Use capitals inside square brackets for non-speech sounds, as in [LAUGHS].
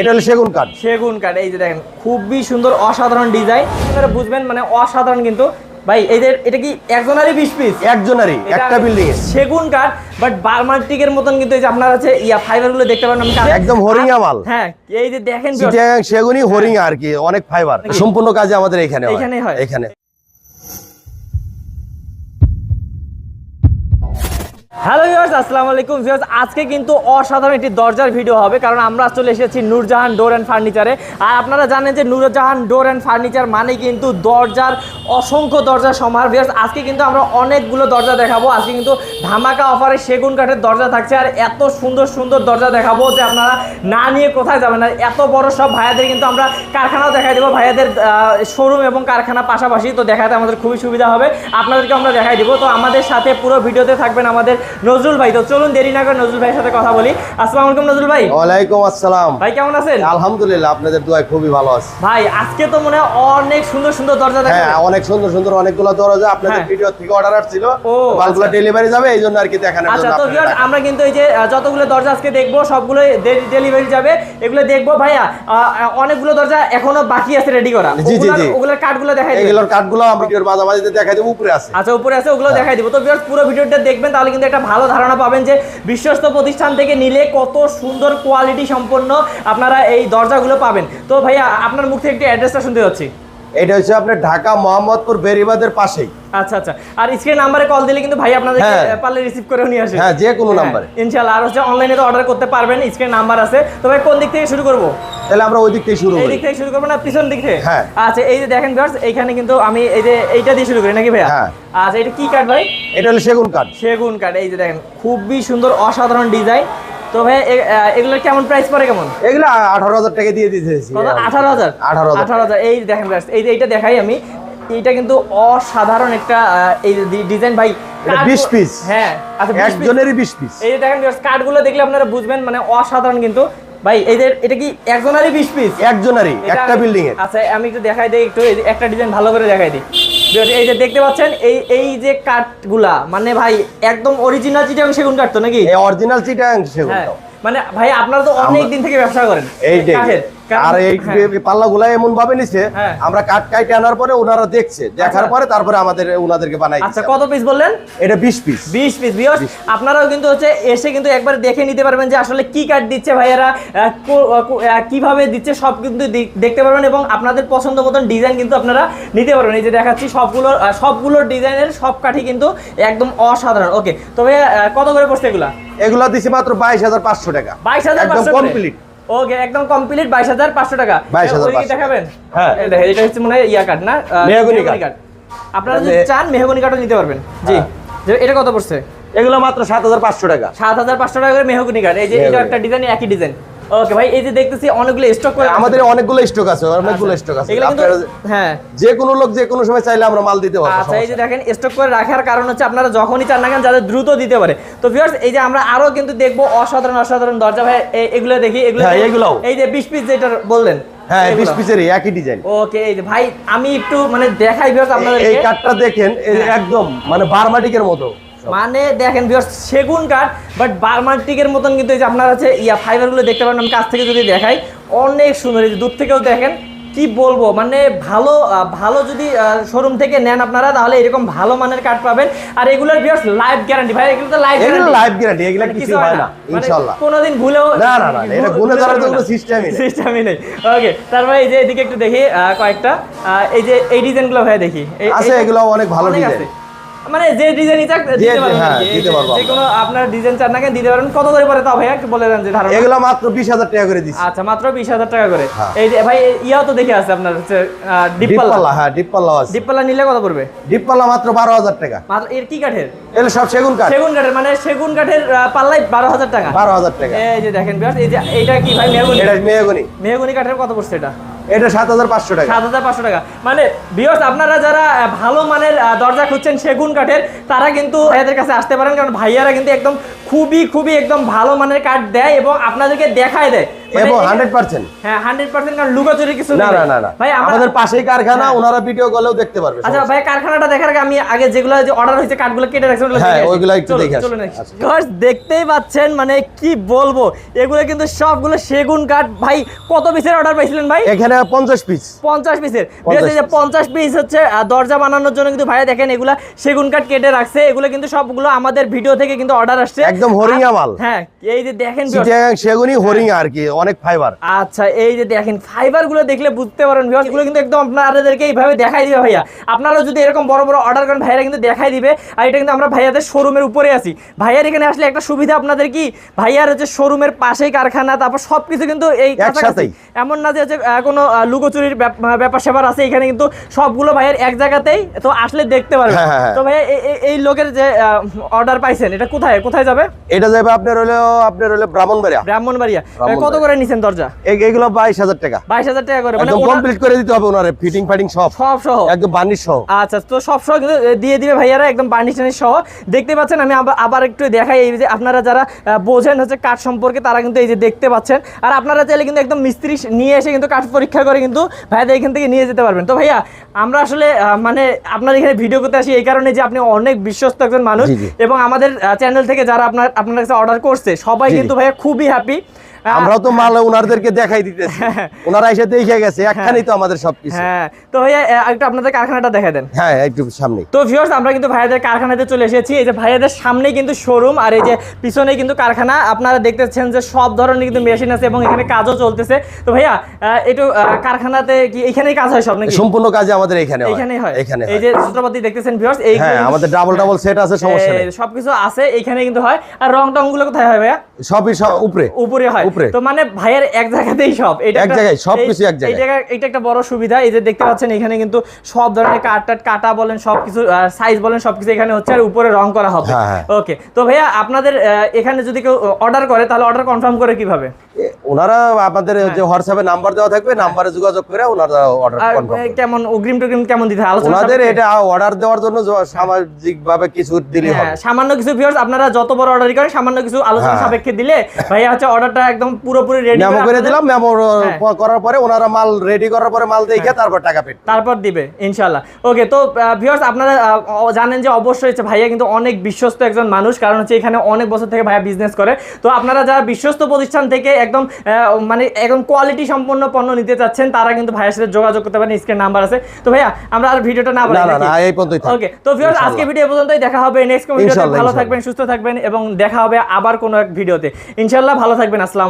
এটা হলো সেগুন কাঠ। সেগুন কাঠ এই যে দেখেন খুবই সুন্দর অসাধারণ ডিজাইন। আপনারা বুঝবেন মানে অসাধারণ কিন্তু। ভাই এই যে এটা কি একজনারই বিশ পিস একজনেরই একটা বিল্ডিং এ সেগুন কাঠ বাট বার্মাটিকের মতন কিন্তু এই যে আপনার আছে ইয়া ফাইবারগুলো দেখতে পারেন আমি একদম হরিঙা মাল। হ্যাঁ এই যে দেখেন সেগুনই হরিং আর কি অনেক ফাইবার সম্পূর্ণ কাজে আমাদের এখানে হয়। এখানেই হয়? এখানে। হ্যালো ভিউয়ার্স আসসালামু আলাইকুম। ভিউয়ার্স আজকে কিন্তু অসাধারণ একটি দরজার ভিডিও হবে, কারণ আমরা চলে এসেছি নূরজাহান ডোর অ্যান্ড ফার্নিচারে আর আপনারা জানেন যে নূরজাহান ডোর অ্যান্ড ফার্নিচার মানে কিন্তু দরজার অসংখ্য দরজার সমাহার। ভিউয়ার্স আজকে কিন্তু আমরা অনেকগুলো দরজা দেখাবো। আজকে কিন্তু ধামাকা অফারে সেগুন কাঠের দরজা থাকছে। আর এত সুন্দর সুন্দর দরজা দেখাবো যে আপনারা না নিয়ে কোথায় যাবেন। না এত বড় সব ভাইয়াদের কিন্তু আমরা কারখানাও দেখাই দেবো। ভাইয়াদের শোরুম এবং কারখানা পাশাপাশি। তো দেখাতে আমাদের খুবই সুবিধা হবে। আপনাদেরকে আমরা দেখাই দিব। তো আমাদের সাথে পুরো ভিডিওতে থাকবেন আমাদের নজরুল ভাই তো চলুন দেরি না করে নজরুল ভাইয়ের সাথে কথা বলি। আসসালামু আলাইকুম নজরুল ভাই। ওয়ালাইকুম আসসালাম। ভাই কেমন আছেন? আলহামদুলিল্লাহ আপনাদের দোয়ায় খুবই ভালো আছে। ভাই আজকে তো মনে অনেক সুন্দর সুন্দর দরজা দেখা হ্যাঁ অনেক সুন্দর সুন্দর অনেকগুলো দরজা আপনাদের হ্যাঁ। ভিডিও থেকে অর্ডার আসছিল। মালগুলো আচ্ছা। ডেলিভারি যাবে এই জন্য আর কি দেখানোর আচ্ছা তো ডাকা। আমরা কিন্তু এই যে যতগুলো দরজা আজকে দেখব সবগুলো ডেলিভারি যাবে। এগুলো দেখব ভাইয়া অনেকগুলো দরজা এখনও বাকি আছে রেডি করা। জি, জি, জি। ওগুলোর কার্ডগুলো দেখাই দিবেন। এইগুলোর কাঠগুলো আমরা ভিডিওর মাঝামাঝিতে দেখাই দেবো উপরে আছে। আচ্ছা উপরে আছে ওগুলো দেখাই দিব। তো ভিউয়ার্স পুরো ভিডিওটা দেখবেন তাহলে কিন্তু একটা ভালো ধারণা পাবেন যে বিশ্বস্ত প্রতিষ্ঠান থেকে নিলে কত সুন্দর কোয়ালিটি সম্পন্ন আপনারা এই দরজাগুলো পাবেন। তো ভাইয়া, আপনার মুখ থেকে একটি অ্যাড্রেসটা শুনতে যাচ্ছি। এটা হচ্ছে আপনার ঢাকা মোহাম্মদপুর বেরিবাদের পাশেই। আচ্ছা আচ্ছা। আর স্ক্রিন নাম্বারে কল দিলে কিন্তু ভাই আপনাদেরকে হ্যাঁ। পারলে রিসিভ করে নিয়ে আসে হ্যাঁ যে কোনো নাম্বারে ইনশাআল্লাহ। আর হচ্ছে অনলাইনে তো অর্ডার করতে পারবেন স্ক্রিন নাম্বার আছে। তো ভাই কোন দিক থেকে শুরু করব? তাহলে আমরা ওই দিক থেকে শুরু এই দিক থেকে শুরু করব না পিছন দিক থেকে? হ্যাঁ। আচ্ছা এই যে দেখেন ভিউয়ার্স এইখানে কিন্তু আমি এই যে এইটা দিয়ে শুরু করি নাকি ভাইয়া? হ্যাঁ। আচ্ছা এটা কি কাঠ ভাই? এটা হলো সেগুন কাঠ সেগুন কাঠ এই যে দেখেন খুবই সুন্দর অসাধারণ ডিজাইন তো ভাই এ- এগুলোর কেমন প্রাইস পড়ে কেমন? এগুলো আঠারো হাজার টাকা দিয়ে কত? আঠারো হাজার? আঠারো হাজার। এই দেখেন এই যে এইটা দেখাই আমি। এইটা কিন্তু অসাধারণ একটা এই ডিজাইন ভাই 20 piece। হ্যাঁ আচ্ছা একজনেরই বিশ পিস এই যে দেখেন কার্ডগুলো দেখলে আপনারা বুঝবেন মানে অসাধারণ কিন্তু। ভাই এই যে এটা কি একজনারই বিশ পিস একজনেরই একটা বিল্ডিং এর। আচ্ছা আমি একটু দেখাই দিই একটু একটা ডিজাইন ভালো করে দেখাই দিই। এই যে দেখতে পাচ্ছেন এই এই যে কাঠগুলা মানে ভাই একদম অরিজিনাল চিটাং সেগুন কাঠ তো নাকি? অরিজিনাল চিটাং সেগুন মানে ভাই আপনারা তো অনেক দিন থেকে ব্যবসা করেন। এইটাই কাঠের। আর এই হ্যাঁ। এমন ভাবে নিছে হ্যাঁ। আমরা কাঠ কাইটে আনার পরে ওনারা দেখছে দেখার আচ্ছা। পরে তারপরে আমাদের ওনাদেরকে বানাই আচ্ছা কত পিস বললেন? এটা পিস বিশ পিস বিয়স আপনারাও কিন্তু হচ্ছে এসে কিন্তু একবার দেখে নিতে পারবেন যে আসলে কি কাঠ দিচ্ছে ভাইয়ারা কীভাবে দিচ্ছে সব কিন্তু দেখতে পারবেন এবং আপনাদের পছন্দ মতন ডিজাইন কিন্তু আপনারা নিতে পারবেন। এই যে দেখাচ্ছি সবগুলোর সবগুলোর ডিজাইনের সব কাঠই কিন্তু একদম অসাধারণ। ওকে তবে কত করে পড়ছে এগুলা? এগুলা দিছে মাত্র বাইশ হাজার পাঁচশো টাকা। বাইশ হাজার একদম কমপ্লিট ওকে একদম কমপ্লিট বাইশ হাজার পাঁচশো টাকা। 22,500 দেখাবেন? হ্যাঁ। এটা হচ্ছে মনে হয় ইয়া কাট না? মেহগনি কাট। আপনারা যদি চান মেহগনি কাটও নিতে পারবেন। জি। এটা কত পড়ছে? এগুলো মাত্র সাত হাজার পাঁচশো টাকা। সাত হাজার পাঁচশো টাকা করে মেহগনি কাট এই যে এটা একটা ডিজাইন একই ডিজাইন ওকে ভাই এই যে দেখতেছি অনেকগুলো স্টক করে আমাদের অনেকগুলো স্টক আছে অনেকগুলো স্টক আছে। এগুলো আপনারা হ্যাঁ। যে কোনো লোক যে কোনো সময় চাইলে আমরা মাল দিতে পারব আচ্ছা এই যে দেখেন স্টক করে রাখার কারণ হচ্ছে আপনারা যখনই চান না কেন যাদের দ্রুত দিতে পারে। তো ভিউয়ার্স এই যে আমরা আরও কিন্তু দেখব অসাধারণ অসাধারণ দরজা। ভাই এগুলো দেখি এগুলো হ্যাঁ, দেখি। এই যে বিশ পিস যেটা বললেন হ্যাঁ এগুলো। পিসেরই একই ডিজাইন ওকে এই যে ভাই আমি একটু মানে দেখাই ভিউয়ার্স এই কাঠটা দেখেন হ্যাঁ। একদম মানে বারমাটিকের মতো। মানে দেখেন সেগুন কাঠ বাট বার্মাটিকের মতন কিন্তু এই যে আপনার হচ্ছে ইয়া ফাইবারগুলো দেখতে পারেন আমি কাছ থেকে যদি দেখাই অনেক সুন্দর। এই যে দূর থেকেও দেখেন কি বলব মানে ভালো ভালো যদি শোরুম থেকে নেন আপনারা তাহলে এরকম ভালো মানের কাঠ পাবেন। আর এগুলোর ভিউয়ার্স লাইফ গ্যারান্টি ভাই এগুলো তো লাইফ গ্যারান্টি লাইফ গ্যারান্টি এগুলো কিছু হয় না ইনশাআল্লাহ মানে কোনোদিন ভুলেও না, না, না, এটা ধরার তো কোনো system-ই নেই। সিস্টেমই নেই। ওকে তারপরে এই যে এদিকে একটু দেখি কয়েকটা। এই যে এই ডিজাইনগুলো ভাই দেখি। আছে, এগুলো অনেক ভালো ডিজাইন আছে। মানে যে ডিজাইনই চাক দিতে পারবেন। হ্যাঁ, দিতে পারব যে কোনো আপনার ডিজাইন চান না কেন দিতে পারবেন। কত করে পরে তাও ভাইয়া একটু বলে দেন যে ধারণা। এগুলো মাত্র বিশ হাজার টাকা করে দিচ্ছি আচ্ছা মাত্র বিশ হাজার টাকা করে। হ্যাঁ। এই যে ভাই ইয়াও তো দেখে আছে আপনার হচ্ছে ডিপপাল্লা হ্যাঁ ডিপ আছে। ডিপপাল্লা নিলে কত পড়বে? ডিপ মাত্র বারো হাজার টাকা। মাত্র এর কি কাঠের? এগুলো সব সেগুন কাঠ। সেগুন কাঠের মানে সেগুন কাঠের পাল্লাই বারো হাজার টাকা। বারো হাজার টাকা। এই যে দেখেন এই যে এইটা কি ভাই মেহগুনি? এটা মেহগনি। মেহগুনি কাঠের কত পড়ছে এটা? এটা সাত হাজার পাঁচশো টাকা। সাত হাজার পাঁচশো টাকা। মানে বিয়স আপনারা যারা ভালো মানের দরজা খুঁজছেন সেগুন কাঠের, তারা কিন্তু ভাইয়াদের কাছে আসতে পারেন, কারণ ভাইয়ারা কিন্তু একদম খুবই খুবই একদম ভালো মানের কাঠ দেয় এবং আপনাদেরকে দেখায় দেয়। এবং এই- হান্ড্রেড পার্সেন্ট হ্যাঁ হান্ড্রেড পার্সেন্ট কারণ লুকোচুরি কিছু না না না। না ভাই আমাদের পাশেই কারখানা হ্যাঁ। ওনারা ভিডিও কলেও দেখতে পারবে আচ্ছা ভাই কারখানাটা দেখার আগে আমি আগে যেগুলো যে অর্ডার হয়েছে কাঠগুলো কেটে রাখছি হ্যাঁ, ওইগুলো একটু দেখে আসি। চলুন আসি। Guys, দেখতেই পাচ্ছেন মানে কি বলব এগুলো কিন্তু সবগুলো সেগুন কাঠ। ভাই কত পিসের অর্ডার পাইছিলেন ভাই? এখানে পঞ্চাশ পিস পঞ্চাশ পিসের। 50 যে পঞ্চাশ পিস হচ্ছে দরজা বানানোর জন্য কিন্তু ভাইয়া দেখেন এগুলা সেগুন কাঠ কেটে রাখছে এগুলো কিন্তু সবগুলো আমাদের ভিডিও থেকে কিন্তু অর্ডার আসছে। একদম হরিঙা মাল। হ্যাঁ এই যে দেখেন সেগুনি হরিঙা আর কি অনেক ফাইবার আচ্ছা এই যে দেখেন ফাইবারগুলো দেখলে বুঝতে পারেন viewers, এগুলো কিন্তু একদম আপনাদেরকে এইভাবে দেখাই দিবে ভাইয়া। আপনারা যদি এরকম বড় বড় অর্ডার করেন ভাইয়ারা কিন্তু দেখাই দিবে। আর এটা কিন্তু আমরা ভাইয়াদের শোরুমের উপরে আছি। ভাইয়ার এখানে আসলে একটা সুবিধা আপনাদের কি? ভাইয়ার হচ্ছে শোরুমের পাশেই কারখানা তারপর সবকিছু কিন্তু এই কাছাকাছি। এমন না যে কোনো লুকোচুরির ব্যাপ- ব্যাপার স্যাপার আছে। এখানে কিন্তু সবগুলো ভাইয়ের এক জায়গাতেই তো আসলে দেখতে পারবেন হ্যাঁ, হ্যাঁ, হ্যাঁ। তো ভাইয়া এই- লোকের যে অর্ডার পাইছেন এটা কোথায় কোথায় যাবে? এটা যাবে আপনার হলো আপনার হলো ব্রাহ্মণবাড়িয়া। ব্রাহ্মণবাড়িয়া। ব্রাহ্মণবাড়িয়া। কত করে নিছেন দরজা? এগুলো বাইশ হাজার টাকা। বাইশ হাজার টাকা করে মানে কমপ্লিট করে দিতে হবে ওনারে ফিটিং ফাইটিং সব। সব সহ। একদম বার্নিশ সহ। আচ্ছা তো সব সহ দিয়ে দিবে ভাইয়ারা একদম বার্নিশ টার্নিশ সহ। দেখতে পাচ্ছেন আমি আবার- একটু দেখাই এই যে আপনারা যারা বোঝেন হচ্ছে কাঠ সম্পর্কে তারা কিন্তু এই যে দেখতে পাচ্ছেন। আর আপনারা চাইলে কিন্তু একদম মিস্ত্রি নিয়ে এসে কিন্তু কাঠ পরীক্ষা করে কিন্তু ভাইয়াদের এখান থেকে নিয়ে যেতে পারবেন। তো ভাইয়া আমরা আসলে মানে আপনার এখানে ভিডিও করতে আসি এই কারণে যে আপনি অনেক বিশ্বস্ত একজন মানুষ। এবং আমাদের চ্যানেল থেকে যারা আপনার আপনার কাছে অর্ডার করছে সবাই। কিন্তু ভাইয়া খুবই হ্যাপি আমরাও তো মাল ওনাদেরকে দেখাই দিতেছি। [LAUGHS] ওনারা এসে দেখে গেছে একখানেই তো আমাদের সবকিছু। হ্যাঁ তো ভাইয়া একটু আপনাদের কারখানাটা দেখা দেন। হ্যাঁ একটু সামনে তো ভিউয়ার্স আমরা কিন্তু ভাইয়াদের কারখানাতে চলে এসেছি। এই যে ভাইয়াদের সামনেই কিন্তু শোরুম আর এই যে পিছনে কিন্তু কারখানা। আপনারা দেখতেছেন যে সব ধরনের কিন্তু মেশিন আছে এবং এখানে কাজও চলতেছে। তো ভাইয়া একটু কারখানাতে কি এখানেই কাজ হয় সব নাকি? সম্পূর্ণ কাজ আমাদের এখানে। এখানেই হয়। এখানে এই যে যন্ত্রপাতি দেখতেছেন ভিউয়ার্স এই হ্যাঁ আমাদের ডাবল ডাবল সেট আছে সমস্যা নেই। সবকিছু আছে এখানে কিন্তু হয়। আর রং টংগুলো কোথায় হয় ভাইয়া? সবই সব উপরে। উপরে হয়। উপরে। তো মানে ভাইয়ের এক জায়গাতেই সব। এটা এক জায়গায়, সবকিছু এক জায়গায়। এটা একটা বড় সুবিধা। এই যে দেখতে পাচ্ছেন এখানে কিন্তু সব ধরনের কাট টাট কাটা বলেন সবকিছু সাইজ বলেন সবকিছু এখানে হচ্ছে আর উপরে রং করা হবে। হ্যাঁ, হ্যাঁ। ওকে তো ভাইয়া আপনাদের এখানে যদি কেউ অর্ডার করে তাহলে অর্ডার কনফার্ম করে কীভাবে? ওনারা আমাদের যে হোয়াটসঅ্যাপে নাম্বার দেওয়া থাকবে নাম্বারে যোগাযোগ করে ওনারা অর্ডার কনফার্ম কেমন অগ্রিম টগ্রিম কেমন দিতে হয়? আলোচনা ওনাদের এটা অর্ডার দেওয়ার জন্য সামাজিক ভাবে কিছু দিলে হ্যাঁ, হবে। সামান্য কিছু ভিউয়ার্স আপনারা যত বড় অর্ডারই করেন সামান্য কিছু আলোচনা হ্যাঁ। সাপেক্ষে দিলে ভাইয়া হচ্ছে অর্ডারটা একদম পুরোপুরি রেডি মেমো করে দিলাম মেমো হ্যাঁ। করার পরে ওনারা মাল রেডি করার পরে মাল দেখে তারপর টাকা পেট তারপর দিবে ইনশাল্লাহ ওকে তো ভিউয়ার্স আপনারা জানেন যে অবশ্যই হচ্ছে ভাইয়া কিন্তু অনেক বিশ্বস্ত একজন মানুষ কারণ হচ্ছে এখানে অনেক বছর থেকে ভাইয়া বিজনেস করে। তো আপনারা যারা বিশ্বস্ত প্রতিষ্ঠান থেকে একদম মানে একদম কোয়ালিটি সম্পন্ন পণ্য নিতে চাচ্ছেন তারা কিন্তু ভাইয়ের সাথে যোগাযোগ করতে পারেন স্ক্রিন নাম্বার আছে। তো ভাইয়া আমরা আর ভিডিওটা না এই পর্যন্তই থাক। ওকে তো ভিউয়ার্স আজকে ভিডিও পর্যন্তই। দেখা হবে নেক্সট ভিডিওতে। ভালো থাকবেন সুস্থ থাকবেন এবং দেখা হবে আবার কোনো এক ভিডিওতে। ইনশাআল্লাহ ভালো থাকবেন আসসালামু